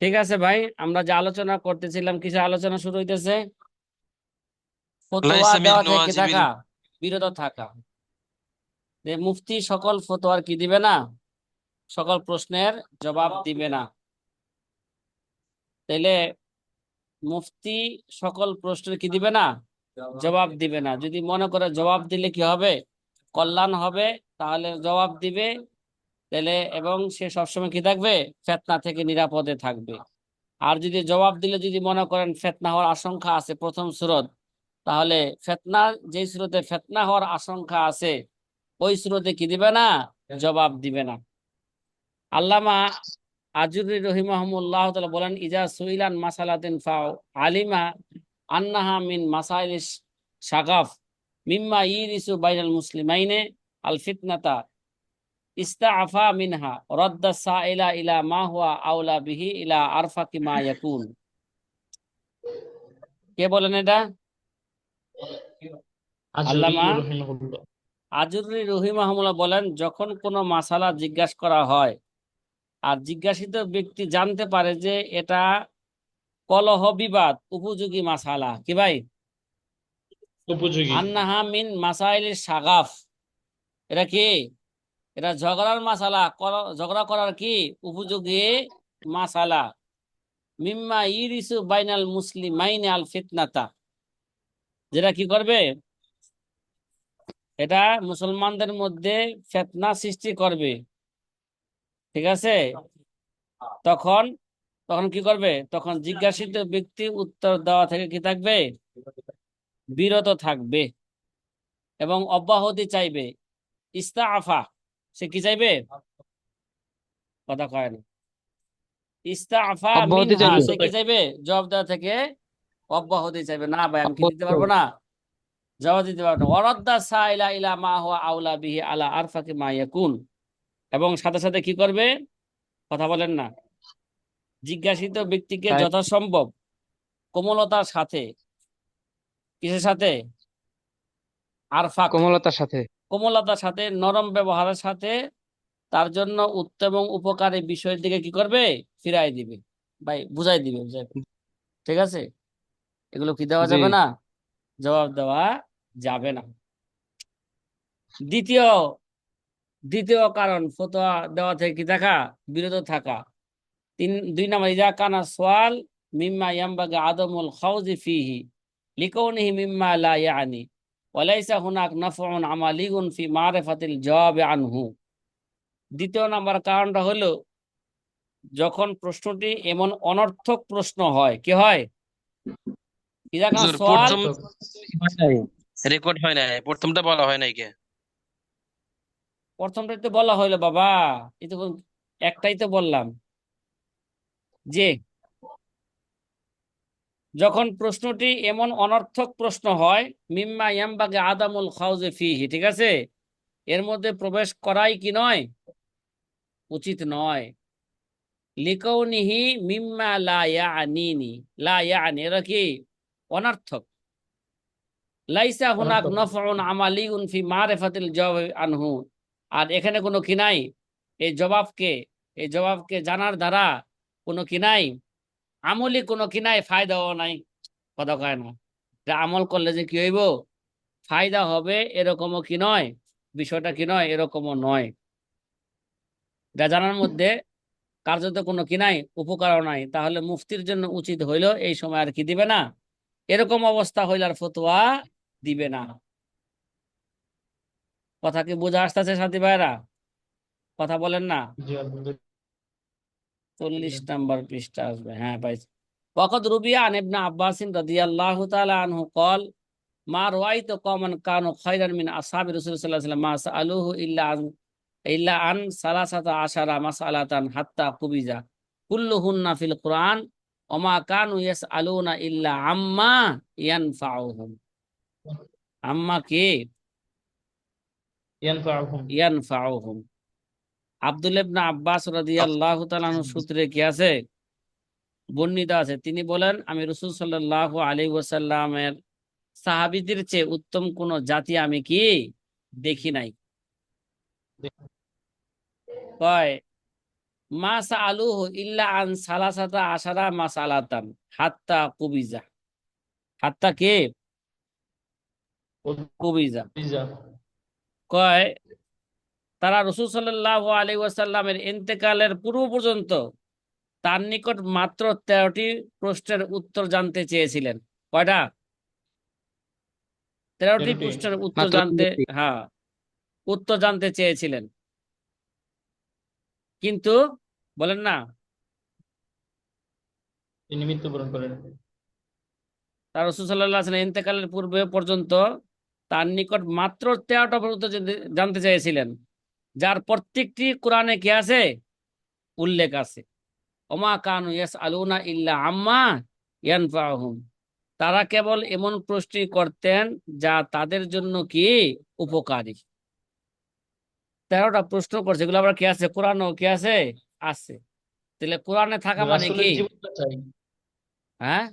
ঠিক আছে ভাই আমরা যে আলোচনা করতেছিলাম কিছু আলোচনা শুরু হইতেছে। ফতোয়া দেওয়া থেকে থাকা বিরত থাকা। যে মুফতি সকল ফতোয়ার কি দিবে না? সকল প্রশ্নের জবাব দিবে না। তাইলে মুফতি সকল প্রশ্নের কি দিবে না? জবাব দিবে না। যদি মনে করে জবাব দিলে কি হবে? কল্যাণ হবে তাহলে জবাব দিবে তাহলে এবং সে সবসময় কি থাকবে? ফেতনা থেকে নিরাপদে থাকবে। আর যদি জবাব দিলে, যদি মনে করেন ফেতনা হওয়ার আশঙ্কা আছে প্রথম সুরত, তাহলে ফেতনা যে সুরতে ফেতনা হওয়ার আশঙ্কা আছে, ওই সুরতে কি দিবে না? জবাব দিবে না। আল্লামা আজুরি রহিমাহমুল্লাহ বলেন, ইজা সুইলান মাসালাতিন ফাও আলিমা আন্নাহা মিন মাসাইলিস শাগাফ মিম্মা ইরিসু বাইনাল মুসলিমাইনে আল ফিতনাতা ইস্তাআফা মিনহা রদ্দা সাইলা ইলা মা হুয়া আউলা বিহি ইলা আরফাকি মা ইয়াকুন। কে বলেন এটা? আল্লামা আজুরি রহিমাহমুল্লাহ বলেন যখন কোনো মাসালা জিজ্ঞাসা করা হয় আর জিজ্ঞাসিত ব্যক্তি জানতে পারে যে এটা কলহ বিবাদ উপযোগী মাসালা। কি ভাই? উপযোগী। আন্নাহা মিন মাসাইল সাগাফ। এটা কি? এটা ঝগড়ার মাসালা ঝগড়া করার কি? উপযোগী মাসালা। মিম্মা ইরিসু বাইনাল মুসলিমাইনে আল ফিতনাতা। যেটা কি করবে? এটা মুসলমানদের মধ্যে ফেতনা সৃষ্টি করবে। ঠিক আছে? তখন তখন কি করবে? তখন জিজ্ঞাসিত ব্যক্তি উত্তর দেওয়া থেকে কি থাকবে? বিরত থাকবে এবং অব্যাহতি চাইবে। ইস্তাআফা সে কি চাইবে? কথা কয় না মিনহা সে কি চাইবে? জবাব দেওয়া থেকে অব্যাহতি চাইবে। না ভাই আমি কি দিতে পারব না? জবাব দিতে পারব না। ওয়ারাদ্দা সাইলা ইলা মা হুয়া আউলা বিহি আলা আরফাকি মা ইয়াকুন। এবং সাথে সাথে কি করবে? কথা বলেন না। জিজ্ঞাসিত ব্যক্তিকে যথাসম্ভব কোমলতার সাথে কিসের সাথে? আরফা কোমলতার সাথে। কোমলতার সাথে নরম ব্যবহারের সাথে তার জন্য উত্তম এবং উপকারী বিষয়ের দিকে কি করবে? ফিরাই দিবে। ভাই বুঝাই দিবে বুঝাই ঠিক আছে? এগুলো কি দেওয়া যাবে না? জবাব দেওয়া যাবে না। দ্বিতীয় দ্বিতীয় কারণ ফতোয়া দেওয়া থেকে কি দেখা বিরত থাকা। তিন দুই নম্বর ইজা কানা সোয়াল মিম্মা ইয়ামবাগে আদমুল খাউজি ফিহি। লিকৌনিহি মিম্মা লা ইয়ানি ওয়ালাইসা হুনাক নাফউন আমালিগুন ফি মারিফাতিল জওয়াব আনহু। দ্বিতীয় নাম্বার কারণটা হলো যখন প্রশ্নটি এমন অনর্থক প্রশ্ন হয় কি হয়? রেকর্ড হয় নাই প্রথমটা বলা হয় নাই কে? প্রথমটাই তো বলা হইল বাবা। তো একটাই তো বললাম। যে যখন প্রশ্নটি এমন অনর্থক প্রশ্ন হয় মিম্মা ইয়ামবাগে আদামুল খাউজে ফিহি ঠিক আছে? এর মধ্যে প্রবেশ করাই কি নয়? উচিত নয়। লিকৌনিহি মিম্মা লা ইয়ানিনি। লা ইয়ানি এরা কি? অনর্থক। লাইসা হুনাক অনর্থক। নফউন আমালিউন ফি মারিফাতিল জওয়াব আনহু। আর এখানে কোনো কি নাই? এই জবাবকে এই জবাবকে জানার দ্বারা কোনো কি নাই? আমলি কোনো কি নাই ফায়দাও নাই, কথা কয় না। এটা আমল করলে যে কি হইব? ফায়দা হবে এরকমও কি নয়? বিষয়টা কি নয়? এরকমও নয়। এটা জানার মধ্যে কার্যত কোনো কি নাই উপকারও নাই। তাহলে মুফতির জন্য উচিত হইল এই সময় আর কি দিবে না? এরকম অবস্থা হইলে আর ফতোয়া দিবে না। কথা কি বোঝা আসতেছে সাথী ভাইরা? কথা বলেন না? চল্লিশ নাম্বার পৃষ্ঠা আসবে হ্যাঁ ভাই وقد روي عن ابن عباس رضي الله تعالى عنه قال ما رأيت قوما كانوا خيرا من أصحاب رسول الله صلى الله عليه وسلم ما سألوه إلا عن إلا عن ثلاثة عشر مسألة حتى قبض كلهن في القرآن وما كانوا يسألون إلا عما ينفعهم عما كي ইয়ানফাউহুম ইয়ানফাউহুম আব্দুল ইবনে আব্বাস রাদিয়াল্লাহু তাআলা সূত্রে কি আছে? বর্ণিত আছে। তিনি বলেন আমি রাসূল সাল্লাল্লাহু আলাইহি ওয়াসাল্লামের সাহাবীদের চেয়ে উত্তম কোন জাতি আমি কি দেখি নাই। কয় মা সাআলুহু ইল্লা আন সালাসাতা আশারা মাসালাতান হাত্তা কুবিজা। হাত্তা কে? কুবিজা। কয় তারা রসুল সাল্লাল্লাহু আলাইহি ওয়াসাল্লামের ইন্তেকালের পূর্ব পর্যন্ত তার নিকট মাত্র তেরোটি প্রশ্নের উত্তর জানতে চেয়েছিলেন। কয়টা? তেরোটি। প্রশ্নের উত্তর জানতে হ্যাঁ উত্তর জানতে চেয়েছিলেন। কিন্তু বলেন না। তিনি মৃত্যুবরণ করেন। তার রসুল সাল্লাহ ইন্তেকালের পূর্বে পর্যন্ত তার নিকট মাত্র তেরোটা পর্যন্ত জানতে চেয়েছিলেন। যার প্রত্যেকটি কোরআনে কি আছে? উল্লেখ আছে। ওমা কানু ইয়াস আলুনা ইল্লা আম্মা ইয়ানফাহুম তারা কেবল এমন প্রশ্ন করতেন যা তাদের জন্য কি? উপকারী। তেরোটা প্রশ্ন করছে। এগুলো আবার কি আছে? কোরআনও কি আছে? আছে। তাহলে কোরআনে থাকা মানে কি? হ্যাঁ?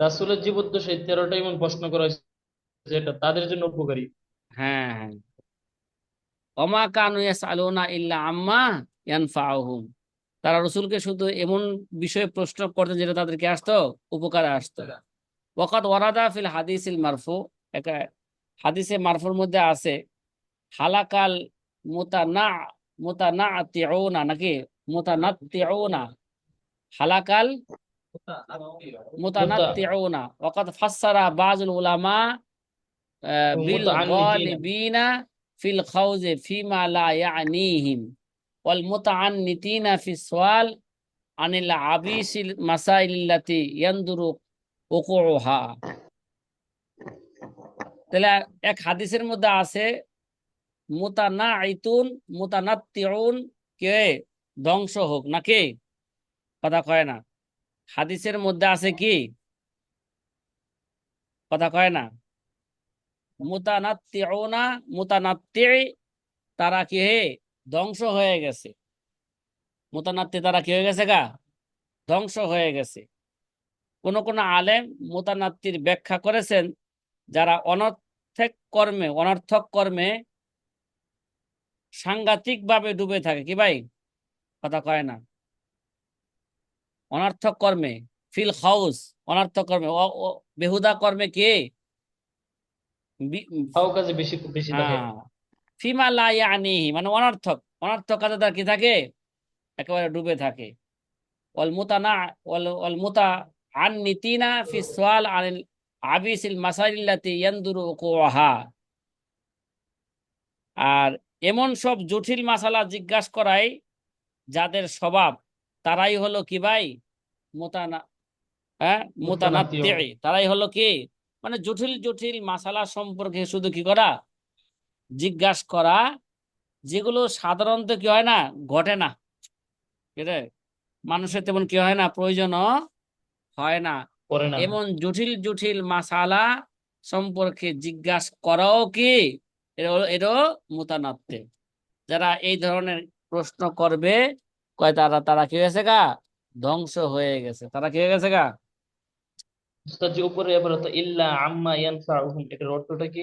রাসূলের জীবদ্দশায় তেরোটা এমন প্রশ্ন করা হয়েছে যেটা তাদের জন্য উপকারী। হ্যাঁ হ্যাঁ। কানু ইল্লা আম্মা তারা রসুলকে শুধু এমন বিষয়ে প্রশ্ন করতেন যেটা তাদেরকে আসতো উপকারে আসতো। ওয়াকাত ওয়ারাদা ফিল হাদিসিল মারফু একটা হাদিসে মারফুর মধ্যে আছে হালাকাল মুতানা মুতানাতিউনা নাকি হালাকাল ওয়াকাত উলামা বিল গালিবিনা ফিল খাউজি ফিমা লা ইয়ানিহিম। ওয়াল মুতাআন্নিতিনা ফি সুয়াল আনিল আবিসিল মাসাইলিল্লাতি ইয়ানদুরু উকুহা তাহলে এক হাদিসের মধ্যে আছে মুতানাইতুন মুতানাত্তিউন, কে? ধ্বংস হোক। নাকি কথা কয় না। হাদিসের মধ্যে আছে কি? কথা কয় না। মুতানাত্তিউনা মুতানাত্তি তারা কি হে? ধ্বংস হয়ে গেছে। মুতানাত্তি তারা কি হয়ে গেছে গা? ধ্বংস হয়ে গেছে। কোন কোন আলেম মুতানাত্তির ব্যাখ্যা করেছেন, যারা অনর্থক কর্মে অনর্থক কর্মে সাংঘাতিক ভাবে ডুবে থাকে। কি ভাই? কথা কয় না। অনর্থক কর্মে, ফিল হাউস, অনর্থক কর্মে বেহুদা কর্মে কে? কাজে বেশি বেশি থাকে। ফিমা লা ইয়ানিহি মানে অনর্থক। অনর্থক কাজে তার কি থাকে? একেবারে ডুবে থাকে। ওয়াল মুতানা ওয়াল ওয়াল মুতা আন্নিতিনা ফি সুয়াল আনিল আবিসিল মাসাইলিল্লাতি ইয়ানদুরু উকুহা আর এমন সব জটিল মাসালা জিজ্ঞাসা করাই যাদের স্বভাব তারাই হলো কি ভাই? মোতানা হ্যাঁ? মোতানাত্তি। মুতানাত্তিউ। তারাই হলো কি? মানে জটিল জটিল মাসালা সম্পর্কে শুধু কি করা? জিজ্ঞাসা করা যেগুলো সাধারণত কি হয় না ঘটে না? মানুষের তেমন কি হয় না প্রয়োজনও হয় না। এমন জটিল জটিল মাসালা সম্পর্কে জিজ্ঞাসা করাও কি? হলো এটাও যারা এই ধরনের প্রশ্ন করবে কয় তারা তারা কি হয়েছে গা? ধ্বংস হয়ে গেছে। তারা কি হয়ে গেছে গা? উস্তাদ যে উপরে এবার তো ইল্লা আম্মা ইয়ানফাউহুম। এটার অর্থটা কি?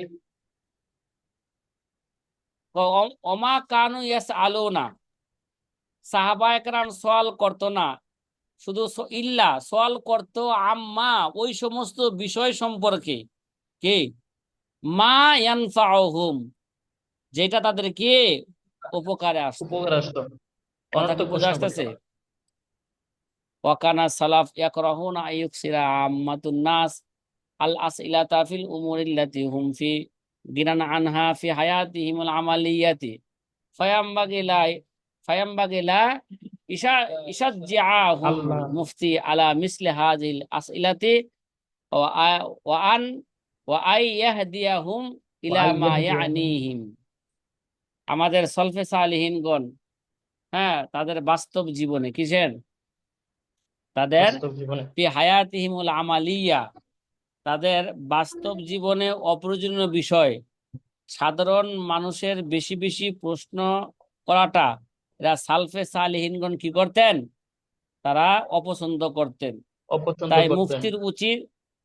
অমা কানু ইয়াস আলো না সাহাবা একরাম সওয়াল করতো না। শুধু ইল্লা সওয়াল করতো আম্মা ওই সমস্ত বিষয় সম্পর্কে। কি? মা ইয়ানফাউহুম। যেটা তাদের কি উপকারে আসতো। উপকার আসতো বোঝা আসতেছে? ওয়াকানা সালাফ ইয়াকরাহুনা আইয়ুকসিরা আম্মাতুন নাস আল আসইলাতা ফিল উমুরিল্লাতি হুম ফি গিনান আনহা ফি হায়াতিহিম আল আমালিয়াতি। ফায়ামবাগি লা ফায়ামবাগি লা ইশা মুফতি আলা মিসলি হাযিল আসইলাতি ওয়া আন ওয়া আই ইয়াহদিয়াহুম ইলা মা। ইয়ানিহিম। আমাদের সলফে সালিহিনগণ হ্যাঁ তাদের বাস্তব জীবনে কিসের? তাদের হায়াতিহিমুল আমালিয়া তাদের বাস্তব জীবনে অপ্রয়োজনীয় বিষয়। সাধারণ মানুষের বেশি বেশি প্রশ্ন করাটা এরা সালফে সালিহিনগণ কি করতেন? তারা অপছন্দ করতেন। তাই মুফতির উচিত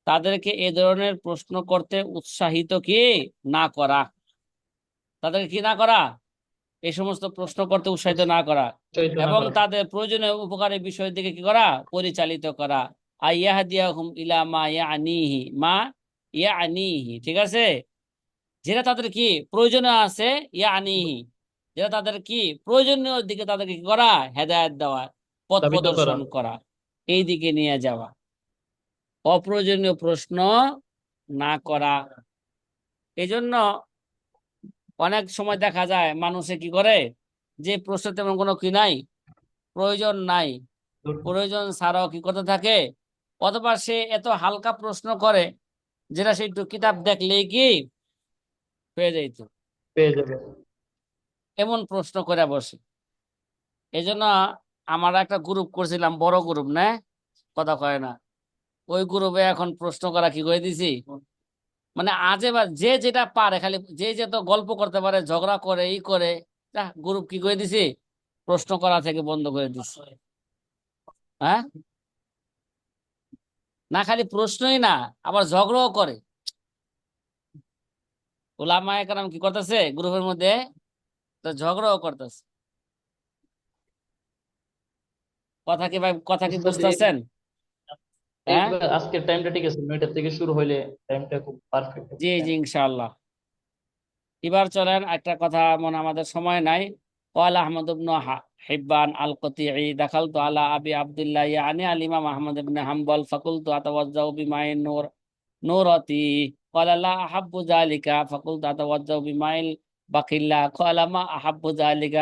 তাদেরকে এ ধরনের প্রশ্ন করতে উৎসাহিত কি? না করা। তাদেরকে কি না করা? এই সমস্ত প্রশ্ন করতে উৎসাহিত না করা এবং তাদের প্রয়োজনীয় উপকারী বিষয়ের দিকে কি করা? পরিচালিত করা। আইয়াহদিয়াহুম ইলা মা ইয়ানিহি মা ইয়ানিহি ঠিক আছে? যেটা তাদের কি প্রয়োজনীয় আছে ইয়ানিহি। যেটা তাদের কি প্রয়োজনীয় দিকে তাদেরকে কি করা? হেদায়েত দেওয়া পথ প্রদর্শন করা। এই দিকে নিয়ে যাওয়া। অপ্রয়োজনীয় প্রশ্ন না করা। এই জন্য অনেক সময় দেখা যায় মানুষে কি করে? যে প্রশ্ন তেমন কোনো কি নাই প্রয়োজন নাই। প্রয়োজন ছাড়াও কি করতে থাকে? অথবা সে এত হালকা প্রশ্ন করে যেটা সে একটু কিতাব দেখলেই কি যাইতো পেয়ে যাবে। এমন প্রশ্ন করে বসে। এই জন্য আমরা একটা গ্রুপ করছিলাম বড় গ্রুপ না? কথা কয় না। ওই গ্রুপে এখন প্রশ্ন করা কি করে দিছি? মানে আজে বা যে যেটা পারে খালি যে যে তো গল্প করতে পারে ঝগড়া করে ই করে গ্রুপ কি করে দিছি? প্রশ্ন করা থেকে বন্ধ করে দিছি। হ্যাঁ? না খালি প্রশ্নই না আবার ঝগড়াও করে। ওলামা একরাম কি করতেছে? গ্রুপের মধ্যে তো ঝগড়াও করতেছে। কথা কি ভাই কথা কি বুঝতেছি। বুঝতেছেন আজকের টাইমটা ঠিক আছে নয়টা থেকে শুরু হইলে টাইমটা খুব পারফেক্ট জি জি ইনশাআল্লাহ এবার চলেন একটা কথা মনে আমাদের সময় নাই قال احمد بن ح- حبان القطيعي دخلت على ابي عبد الله يعني الامام احمد بن حنبل فقلت اتوضا بماء النور نورتي قال لا احب ذلك فقلت اتوضا بماء البقيلا قال ما احب ذلك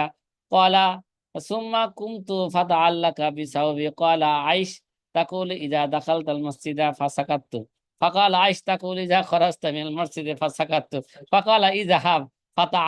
قال ثم قمت فتعلق بثوبي قال عيش তাকুল ইজা দাখাল তাল মসজিদা ফাসাকাত্ত। ফাকাল আইস তাকুল ইজা খরাস্তা মিল মসজিদে ফাসাকাত্ত। ফাকাল ইজাহাব ফাতা